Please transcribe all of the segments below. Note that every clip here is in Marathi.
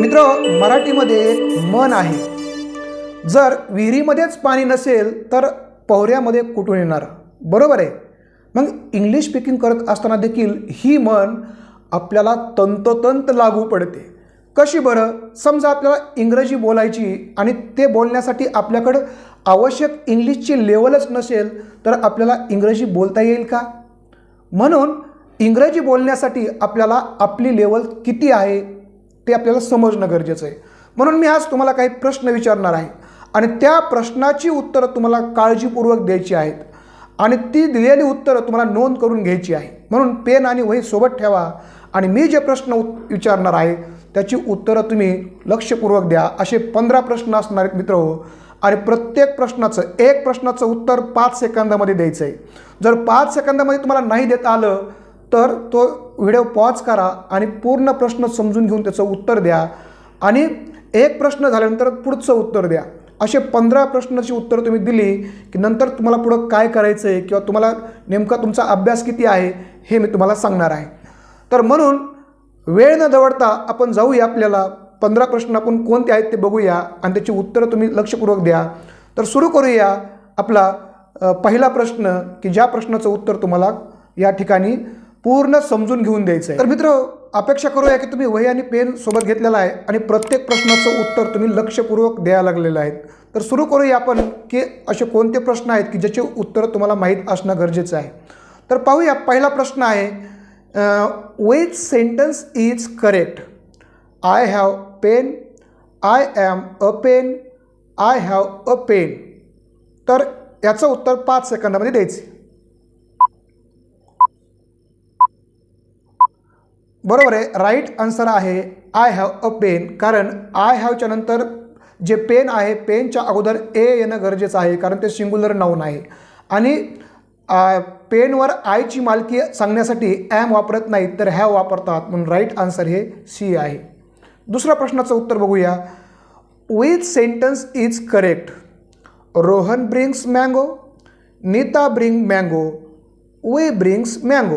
मित्र मराठीमध्ये एक मन आहे. जर विहिरीमध्येच पाणी नसेल तर पोहऱ्यामध्ये कुठून येणार? बरोबर आहे. मग इंग्लिश स्पीकिंग करत असताना देखील ही मन आपल्याला तंतोतंत लागू पडते. कशी बरं? समजा आपल्याला इंग्रजी बोलायची आणि ते बोलण्यासाठी आपल्याकडं आवश्यक इंग्लिशची लेवलच नसेल तर आपल्याला इंग्रजी बोलता येईल का? म्हणून इंग्रजी बोलण्यासाठी आपल्याला आपली लेवल किती आहे? ते आपल्याला समजणं गरजेचं आहे. म्हणून मी आज तुम्हाला काही प्रश्न विचारणार आहे. आणि त्या प्रश्नाची उत्तरं तुम्हाला काळजीपूर्वक द्यायची आहेत. आणि ती दिलेली उत्तरं तुम्हाला नोंद करून घ्यायची आहे. म्हणून पेन आणि वही सोबत ठेवा. आणि मी जे प्रश्न उत- विचारणार आहे त्याची उत्तरं तुम्ही लक्षपूर्वक द्या. असे पंधरा प्रश्न असणार आहेत मित्र हो. आणि प्रत्येक प्रश्नाचं एक प्रश्नाचं उत्तर पाच सेकंदामध्ये द्यायचं आहे जर पाच सेकंदामध्ये तुम्हाला नाही देता आलं तर तो व्हिडिओ पॉज करा आणि पूर्ण प्रश्न समजून घेऊन त्याचं उत्तर द्या. आणि एक प्रश्न झाल्यानंतर पुढचं उत्तर द्या. असे पंधरा प्रश्नाची उत्तरं तुम्ही दिली की नंतर तुम्हाला पुढं काय करायचं आहे किंवा तुम्हाला नेमका तुमचा अभ्यास किती आहे हे मी तुम्हाला सांगणार आहे. तर म्हणून वेळ न दवडता आपण जाऊया आपल्याला. पंधरा प्रश्न आपण कोणते आहेत ते बघूया आणि त्याची उत्तरं तुम्ही लक्षपूर्वक द्या. तर सुरू करूया आपला पहिला प्रश्न की ज्या प्रश्नाचं उत्तर तुम्हाला या ठिकाणी पूर्ण समजून घेऊन द्यायचं आहे तर मित्र अपेक्षा करूया की तुम्ही वही आणि पेन सोबत घेतलेला आहे आणि प्रत्येक प्रश्नाचं उत्तर तुम्ही लक्षपूर्वक द्यायला लागलेलं आहे तर सुरू करूया आपण की असे कोणते प्रश्न आहेत की ज्याचे उत्तर तुम्हाला माहीत असणं गरजेचं आहे. तर पाहूया पहिला प्रश्न आहे which sentence is correct I have pen I am a pen I have a pen तर याचं उत्तर पाच सेकंदामध्ये द्यायचे. बरोबर आहे. राईट आन्सर आहे आय हॅव अ पेन कारण आय हॅवच्या नंतर जे पेन आहे पेनच्या अगोदर ए येणं गरजेचं आहे कारण ते सिंग्युलर नाऊन आहे. आणि पेनवर आयची मालकी सांगण्यासाठी ॲम वापरत नाहीत तर हॅव वापरतात. म्हणून राईट आन्सर हे सी आहे. दुसऱ्या प्रश्नाचं उत्तर बघूया. Which sentence is correct Rohan brings mango Neeta bring mango we brings mango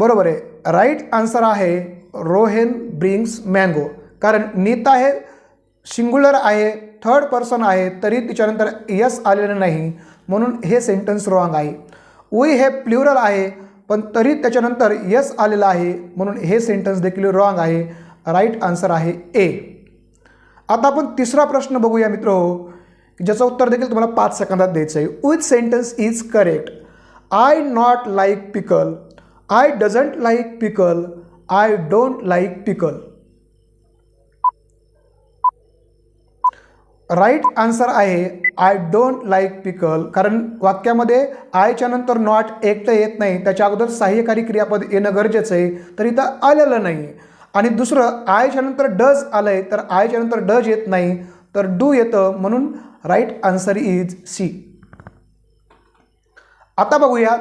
बरोबर आहे. राईट आन्सर आहे रोहेन ब्रिंग्स मँगो कारण नीत हे सिंग्युलर आहे थर्ड पर्सन आहे तरी तिच्यानंतर यस आलेलं नाही. म्हणून हे सेंटन्स रॉंग आहे. उई हे प्ल्युरल आहे पण तरी त्याच्यानंतर यस आलेलं आहे. म्हणून हे सेंटन्स देखील रॉंग आहे. राईट आन्सर आहे ए आता आपण तिसरा प्रश्न बघूया मित्र. ज्याचं उत्तर देखील तुम्हाला पाच सेकंदात द्यायचं आहे. Which sentence is correct I not like pickle I doesn't like pickle I don't like pickle right answer आहे आय डोंट लाईक पिकल कारण वाक्यामध्ये आयच्या नंतर नॉट एक तर येत नाही त्याच्या अगोदर सहाय्यकारी क्रियापद येणं गरजेचं आहे तर इथं आलेलं नाही. आणि दुसरं आयच्या नंतर डज आलं आहे तर आयच्या नंतर डज येत नाही तर डू येतं म्हणून राईट आन्सर इज सी आता बघूया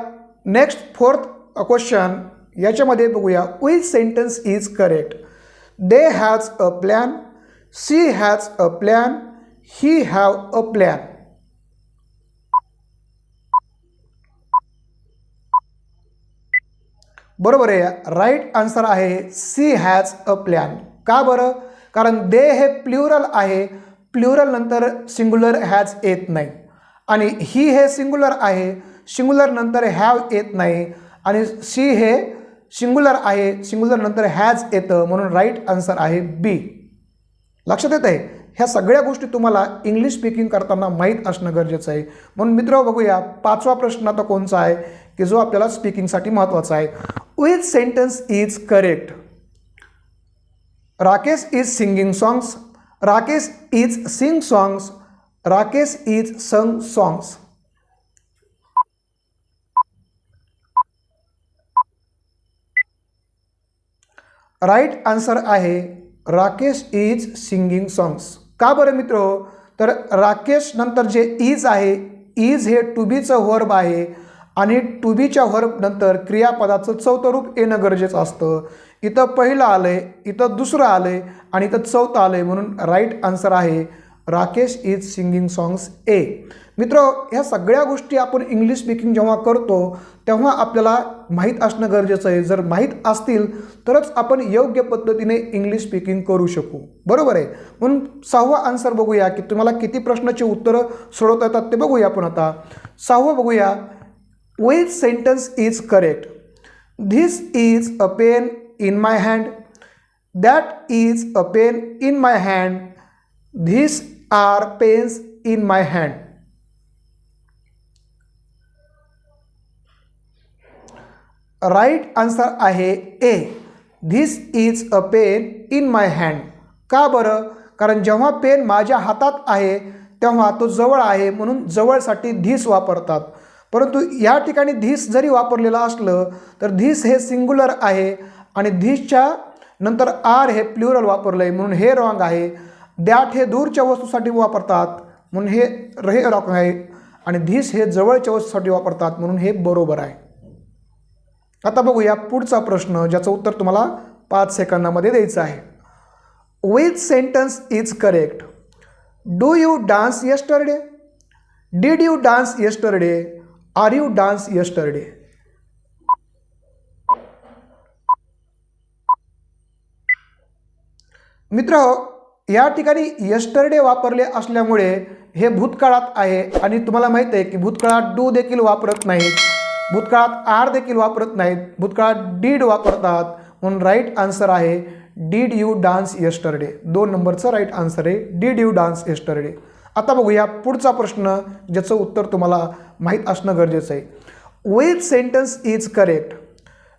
नेक्स्ट फोर्थ क्वेश्चन याच्यामध्ये बघूया. Which sentence is correct they has a plan she has a plan he have a plan बरोबर आहे. राईट आन्सर आहे सी हॅज अ प्लॅन का बरं? कारण दे हे प्ल्युरल आहे. प्ल्युरल नंतर सिंग्युलर हॅज येत नाही. आणि ही हे सिंग्युलर आहे. सिंग्युलर नंतर हॅव येत नाही. आणि सी हे सिंग्युलर आहे सिंग्युलर नंतर हॅज येतं म्हणून राईट आन्सर आहे बी लक्षात येत आहे ह्या सगळ्या गोष्टी तुम्हाला इंग्लिश स्पीकिंग करताना माहीत असणं गरजेचं आहे. म्हणून मित्र बघूया पाचवा प्रश्न आता कोणचा आहे? की जो आपल्याला स्पीकिंगसाठी महत्त्वाचा आहे. Which sentence is correct Rakesh is singing songs Rakesh is sing songs Rakesh is sang songs right answer आहे राकेश इज सिंगिंग सॉन्ग्स का बरं मित्र? तर राकेश नंतर जे इज आहे इज हे टू बीचं वर्ब आहे आणि टू बीच्या वर्ब नंतर क्रियापदाचं चौथं रूप येणं गरजेचं असतं. इथं पहिलं आलं आहे इथं दुसरं आलं आहे आणि इथं चौथं आलं आहे म्हणून राईट आन्सर आहे राकेश इज सिंगिंग सॉन्ग्स ए मित्र ह्या सगळ्या गोष्टी आपण इंग्लिश स्पीकिंग जेव्हा करतो तेव्हा आपल्याला माहीत असणं गरजेचं आहे. जर माहीत असतील तरच आपण योग्य पद्धतीने इंग्लिश स्पीकिंग करू शकू. बरोबर आहे? म्हणून सहावा आन्सर बघूया की तुम्हाला किती प्रश्नाची उत्तरं सोडवता येतात ते बघूया आपण आता. सहावं बघूया. Which sentence is correct this is a pen in my hand that is a pen in my hand this are pens in my hand right answer आहे A. This is a pen in my hand का बरं? कारण जेव्हा पेन माझ्या हातात आहे तेव्हा तो जवळ आहे म्हणून जवळसाठी धिस वापरतात. परंतु या ठिकाणी धीस जरी वापरलेलं असलं तर धिस हे सिंग्युलर आहे आणि धिसच्या नंतर आर हे प्ल्युरल वापरलं आहे म्हणून हे रॉंग आहे. दॅट हे दूरच्या वस्तूसाठी वापरतात म्हणून हे रे रॉंग आहे आणि धिस हे जवळच्या वस्तूसाठी वापरतात म्हणून हे बरोबर आहे. आता बघूया पुढचा प्रश्न ज्याचं उत्तर तुम्हाला पाच सेकंदामध्ये द्यायचं आहे. Which sentence is correct do you dance yesterday did you dance yesterday are you dance yesterday मित्र या ठिकाणी यस्टरडे वापरले असल्यामुळे हे भूतकाळात आहे आणि तुम्हाला माहीत आहे की भूतकाळात डू देखील वापरत नाहीत. भूतकाळात आर देखील वापरत नाहीत. भूतकाळात डीड वापरतात. म्हणून राईट आन्सर आहे डीड यू डान्स येस्टरडे दोन नंबरचं राईट आन्सर आहे डीड यू डान्स येस्टरडे आता बघूया पुढचा प्रश्न ज्याचं उत्तर तुम्हाला माहीत असणं गरजेचं आहे. Which sentence is correct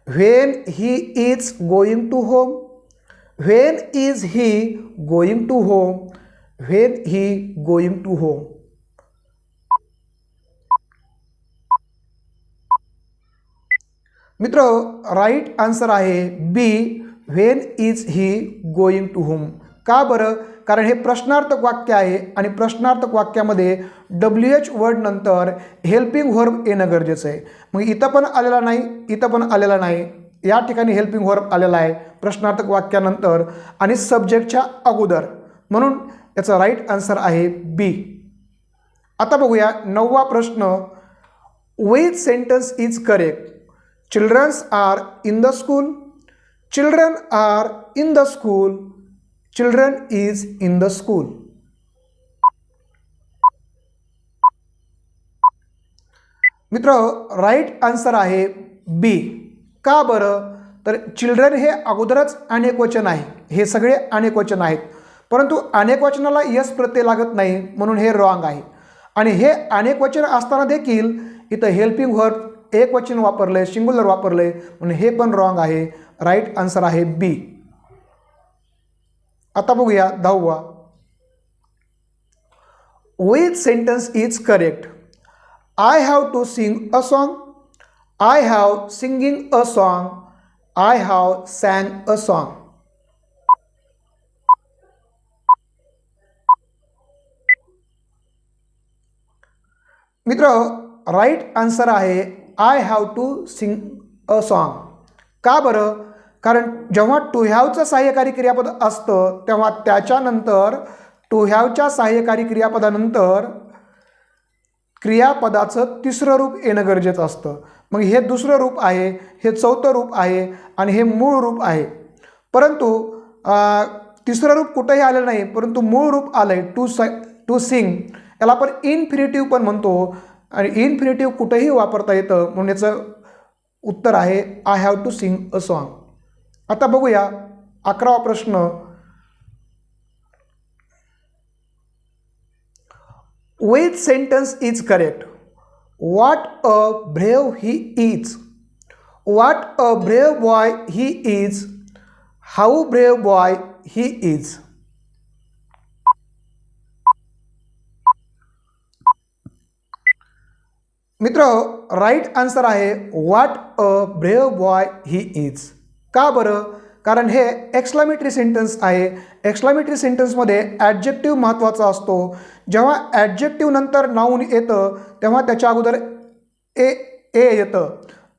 when he is going to home when is he going to home when he going to home मित्र राईट आन्सर आहे B when is he going to home का बरं? कारण हे प्रश्नार्थक वाक्य आहे आणि प्रश्नार्थक वाक्यामध्ये डब्ल्यू एच वर्ड नंतर हेल्पिंग व्हर्ब येणं गरजेचं आहे. मग इथं पण आलेला नाही इथं पण आलेला नाही. या ठिकाणी हेल्पिंग व्हर्ब आलेला आहे प्रश्नार्थक वाक्यानंतर आणि सब्जेक्टच्या अगोदर. म्हणून याचा राईट आन्सर आहे बी आता बघूया नववा प्रश्न. Which sentence is correct childrens are in the school children are in the school children is in the school मित्र राईट आन्सर आहे बी का बरं? तर चिल्ड्रन हे अगोदरच अनेक वचन आहे. हे सगळे अनेक वचन आहेत. परंतु अनेक वचनाला यस प्रत्यय लागत नाही म्हणून हे रॉंग आहे. आणि हे अनेक वचन असताना देखील इथं हेल्पिंग वर्ब एक वचन वापरलं आहे सिंग्युलर वापरलं आहे म्हणून हे राईट आन्सर आहे. बी आता बघूया दहावा. Which sentence is correct I have to sing a song I have singing a song I have sang a song मित्र राईट आन्सर आहे I have to sing a song का बरं? कारण जेव्हा टू हॅवचं सहाय्यकारी क्रियापद असतं तेव्हा त्याच्यानंतर टू हॅवच्या सहाय्यकारी क्रियापदानंतर क्रियापदाचं तिसरं रूप येणं गरजेचं असतं. मग हे दुसरं रूप आहे हे चौथं रूप आहे आणि हे मूळ रूप आहे. परंतु तिसरं रूप कुठंही आलं नाही परंतु मूळ रूप आलं आहे टू स टू सिंग याला आपण इन्फिनिटिव्ह पण म्हणतो. आणि इन्फिनिटिव्ह कुठंही वापरता येतं म्हणून याचं उत्तर आहे I have to sing a song आता बघूया अकरावा प्रश्न. Which sentence is correct what a brave he is what a brave boy he is how brave boy he is मित्र राईट आन्सर आहे what a brave boy he is का बरं? कारण हे एक्स्लामेटरी सेंटन्स आहे. एक्स्लामेटरी सेंटन्समध्ये ॲडजेक्टिव्ह महत्त्वाचा असतो. जेव्हा ॲडजेक्टिव्ह नंतर नाऊन येतं तेव्हा त्याच्या अगोदर ए ए येतं.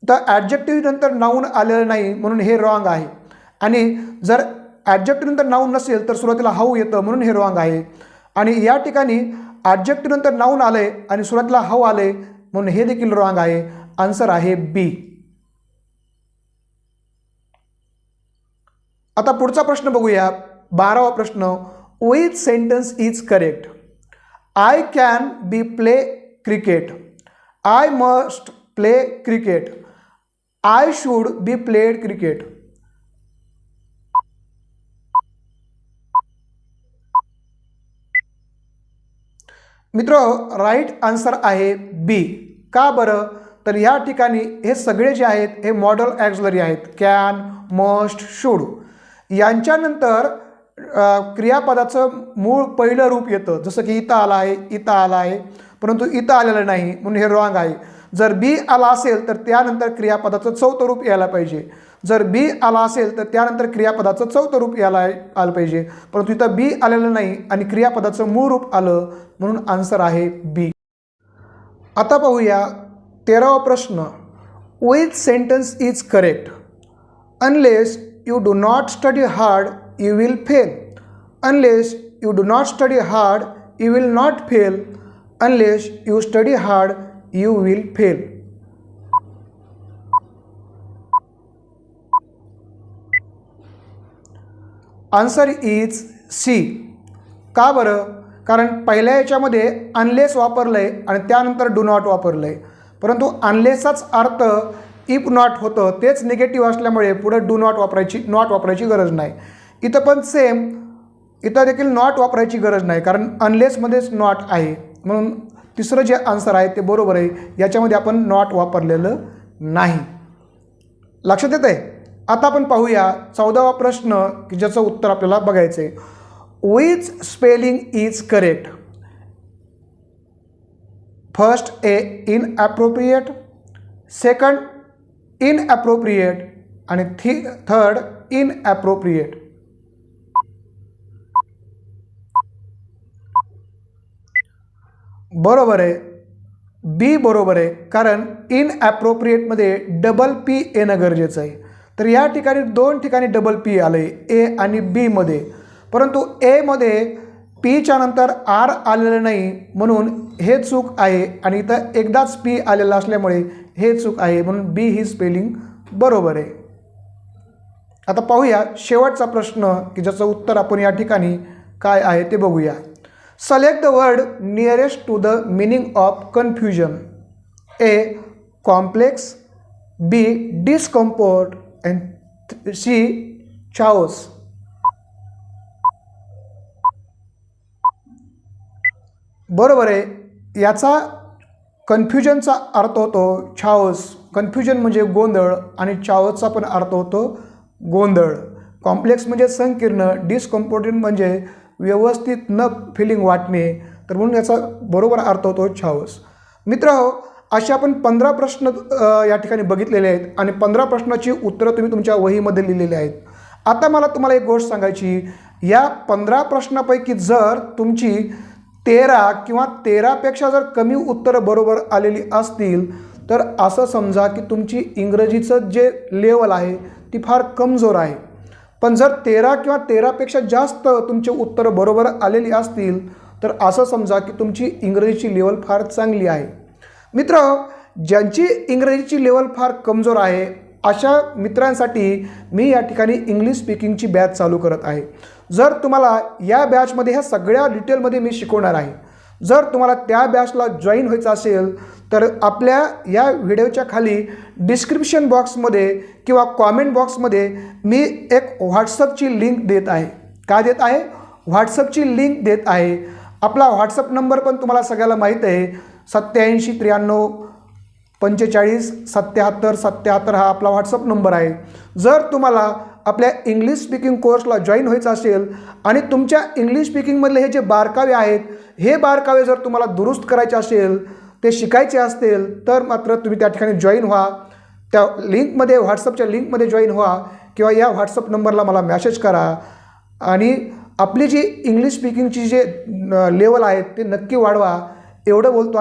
तर ॲडजेक्टिव्ह नंतर नाऊन आलेलं नाही म्हणून हे रॉंग आहे. आणि जर ॲडजेक्टिव्ह नंतर नाऊन नसेल तर सुरुवातीला हाऊ येतं म्हणून हे रॉंग आहे. आणि या ठिकाणी ॲडजेक्टिव्हनंतर नंतर नाऊन आले आणि सुरुवातीला हव आले म्हणून हे देखील रॉंग आहे. आन्सर आहे बी आता पुढचा प्रश्न बघूया. बारावा प्रश्न which sentence is correct I can be play cricket I must play cricket I should be played cricket मित्र राईट आन्सर आहे बी का बरं? तर या ठिकाणी हे सगळे जे आहेत हे मॉडल ॲक्झलरी आहेत. कॅन मस्ट शूड यांच्यानंतर क्रियापदाचं मूळ पहिलं रूप येतं. जसं की इथं आलं आहे इथं आलं आहे परंतु इथं आलेलं नाही म्हणून हे रॉंग आहे. जर बी आला असेल तर त्यानंतर क्रियापदाचं चौथं रूप यायला पाहिजे. जर बी आला असेल तर त्यानंतर क्रियापदाचं चौथं रूप यायला आलं पाहिजे. परंतु इथं बी आलेलं नाही आणि क्रियापदाचं मूळ रूप आलं म्हणून आन्सर आहे बी आता पाहूया तेरावा प्रश्न. Which sentence is correct unless you do not study hard you will fail unless you do not study hard you will not fail unless you study hard you will fail answer is C का बरं? कारण पहिल्या याच्यामध्ये अनलेस वापरलं आहे आणि त्यानंतर डू नॉट वापरलं आहे परंतु अनलेसचाच अर्थ इफ नॉट होतं तेच निगेटिव्ह असल्यामुळे पुढं डू नॉट वापरायची नॉट वापरायची गरज नाही. इथं पण सेम इथं देखील नॉट वापरायची गरज नाही कारण अनलेसमध्येच नॉट आहे. म्हणून तिसरं जे आन्सर आहे ते बरोबर आहे. याच्यामध्ये आपण नॉट वापरलेलं नाही. लक्षात येत आहे आता आपण पाहूया चौदावा प्रश्न की ज्याचं उत्तर आपल्याला बघायचं आहे which spelling is correct first A inappropriate second inappropriate आणि थी थर्ड इन ॲप्रोप्रिएट बरोबर आहे. बी बरोबर आहे. कारण इन ॲप्रोप्रिएटमध्ये डबल पी येणं गरजेचं आहे. तर या ठिकाणी दोन ठिकाणी डबल पी आलं आहे ए आणि बीमध्ये परंतु एमध्ये पीच्या नंतर आर आलेलं नाही. म्हणून हे चूक आहे. आणि इथं एकदाच पी आलेलं असल्यामुळे हे चूक आहे. म्हणून बी ही स्पेलिंग बरोबर आहे. आता पाहूया शेवटचा प्रश्न की ज्याचं उत्तर आपण या ठिकाणी काय आहे ते बघूया. Select the word nearest to the meaning of confusion A complex B discomfort and C chaos बरोबर आहे. याचा कन्फ्युजनचा अर्थ होतो छाओस कन्फ्युजन म्हणजे गोंधळ आणि चाओसचा पण अर्थ होतो गोंधळ. कॉम्प्लेक्स म्हणजे संकीर्ण. डिस्कम्पोर्टेंट म्हणजे व्यवस्थित न फिलिंग वाटणे तर म्हणून याचा बरोबर अर्थ होतो छावस. मित्र हो, असे आपण पंधरा प्रश्न या ठिकाणी बघितलेले आहेत आणि पंधरा प्रश्नाची उत्तरं तुम्ही तुमच्या वहीमध्ये लिहिलेली आहेत. आता मला तुम्हाला एक गोष्ट सांगायची या पंधरा प्रश्नापैकी जर तुमची तेरा किंवा तेरापेक्षा जर कमी उत्तरं बरोबर आलेली असतील तर असं समजा की तुमची इंग्रजीचं जे लेवल आहे ती फार कमजोर आहे. पण जर तेरा किंवा तेरापेक्षा जास्त तुमचे उत्तरं बरोबर आलेली असतील तर असं समजा की तुमची इंग्रजीची लेवल फार चांगली आहे. मित्र ज्यांची इंग्रजीची लेवल फार कमजोर आहे अशा मित्रांसाठी मी या ठिकाणी इंग्लिश स्पीकिंगची बॅच चालू करत आहे. जर तुम्हाला या बॅचमध्ये ह्या सगळ्या डिटेलमध्ये मी शिकवणार आहे जर तुम्हाला त्या बॅचला जॉईन व्हायचं असेल तर आपल्या या व्हिडिओच्या खाली डिस्क्रिप्शन बॉक्समध्ये किंवा कॉमेंट बॉक्समध्ये मी एक व्हॉट्सअपची लिंक देत आहे. काय देत आहे? व्हॉट्सअपची लिंक देत आहे. आपला व्हॉट्सअप नंबर पण तुम्हाला सगळ्याला माहीत आहे. सत्याऐंशी त्र्याण्णव पंचेचाळीस सत्याहत्तर सत्याहत्तर हा आपला व्हॉट्सअप नंबर आहे. जर तुम्हाला आपल्या इंग्लिश स्पीकिंग कोर्सला जॉईन व्हायचं असेल आणि तुमच्या इंग्लिश स्पीकिंगमधले हे जे बारकावे आहेत हे बारकावे जर तुम्हाला दुरुस्त करायचे असेल ते शिकायचे असतील तर मात्र तुम्ही त्या ठिकाणी जॉईन व्हा. त्या लिंकमध्ये व्हॉट्सअपच्या लिंकमध्ये जॉईन व्हा किंवा या व्हॉट्सअप नंबरला मला मॅसेज करा. आणि आपली जी इंग्लिश स्पीकिंगची जे लेवल आहेत ते नक्की वाढवा. एवढं बोलतो